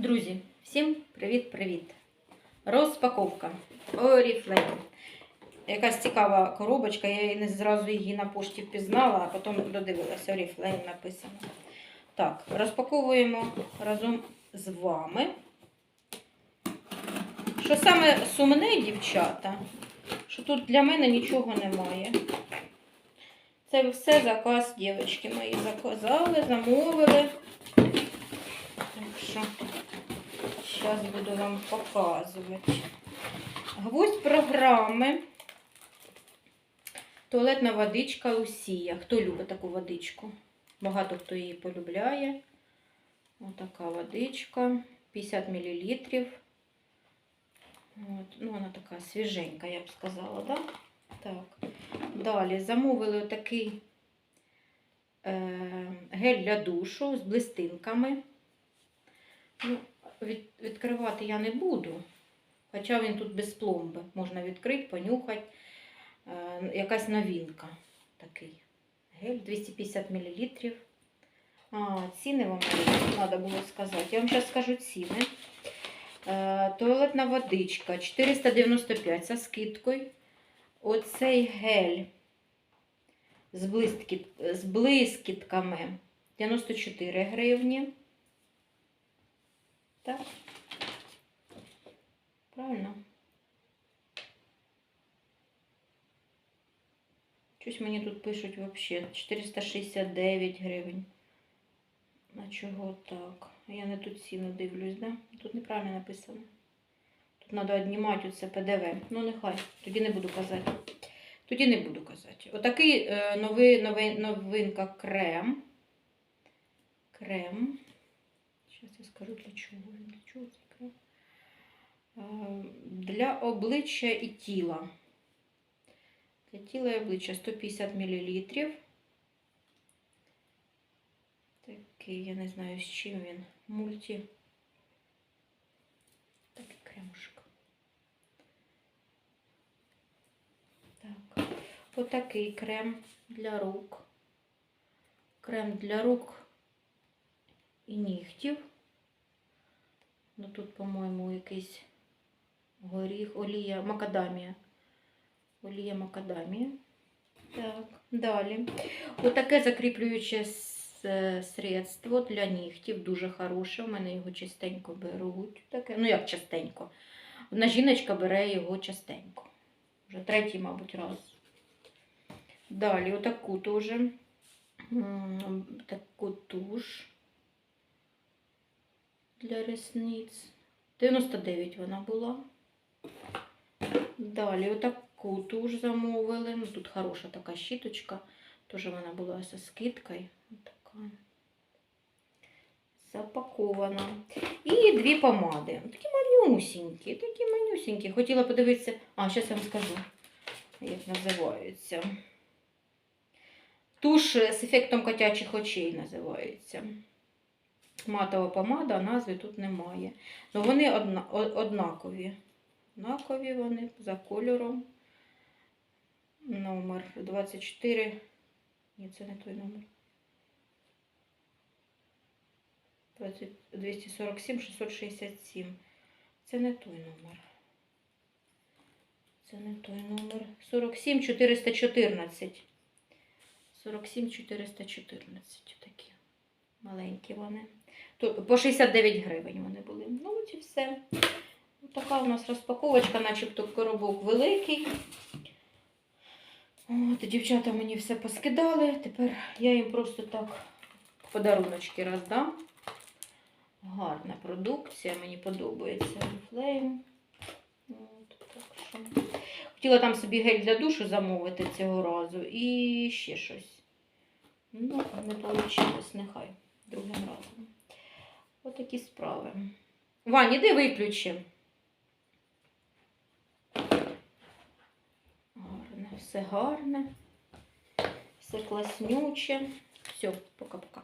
Друзі, всім привіт-привіт! Розпаковка Oriflame. Якась цікава коробочка, я не зразу її на пошті впізнала, а потім додивилася, Oriflame написано. Так, розпаковуємо разом з вами. Що саме сумне, дівчата, що тут для мене нічого немає. Це все заказ, дівчатки мої заказали, замовили. Що зараз буду вам показувати. Гвоздь програми. Туалетна водичка Лусія. Хто любить таку водичку? Багато хто її полюбляє. Отака водичка. 50 мл. От. Ну, вона така свіженька, я б сказала, да? Так. Далі замовили такий е, гель для душу з блистинками. Ну, від, відкривати я не буду. Хоча він тут без пломби. Можна відкрити, понюхати. Е, якась новинка такий. Гель 250 мл. А, ціни вам треба було сказати. Я вам зараз скажу ціни. Е, туалетна водичка 495 за скидкою. Оцей гель з, блискітками 94 гривні. Так? Правильно? Щось мені тут пишуть взагалі 469 гривень. А чого так? Я не тут ціну дивлюсь, да? Тут неправильно написано. Тут треба віднімати оце ПДВ. Ну, нехай, тоді не буду казати. Тоді не буду казати. Отакий е, новий, новий, новинка крем. Крем. Зараз я скажу для чого. він, Для чого цей крем? Е, Для обличчя і тіла. Для тіла і обличчя 150 мл. Такий, я не знаю, з чим він. Мульті. Такий кремушка. Так. Отакий крем для рук. Крем для рук і нігтів. Ну тут, по-моєму, якийсь горіх, олія, макадамія. Олія макадамія. Так, далі. Отаке закріплююче средство для нігтів. Дуже хороше. У мене його частенько беруть. Таке, ну як частенько. Одна жіночка бере його частенько. Вже третій, мабуть, раз. Далі, отаку теж. Таку туш для ресниць. 99 вона була. Далі отаку туш замовили. Ну, тут хороша така щіточка. Теж вона була зі скидкою. Така. Запакована. І дві помади. Такі манюсінькі, такі манюсінькі. Хотіла подивитися. А, зараз я вам скажу, як називаються. Туш з ефектом котячих очей називається. Матова помада, назви тут немає. Ну, вони одна, однакові. Однакові вони за кольором. Номер 24. Ні, це не той номер. 20 247 667. Це не той номер. Це не той номер. 47 414. 47 414 такі. Маленькі вони. То- По 69 гривень вони були. Ну, от і все. Така у нас розпаковочка, начебто коробок великий. От, дівчата мені все поскидали. Тепер я їм просто так подаруночки роздам. Гарна продукція, мені подобається Oriflame. Хотіла там собі гель для душу замовити цього разу і ще щось. Ну, не вийшло, нехай другим разом. Отакі справи. Вань, іди виключи. Гарне, все гарне, все класнюче. Все, пока-пока.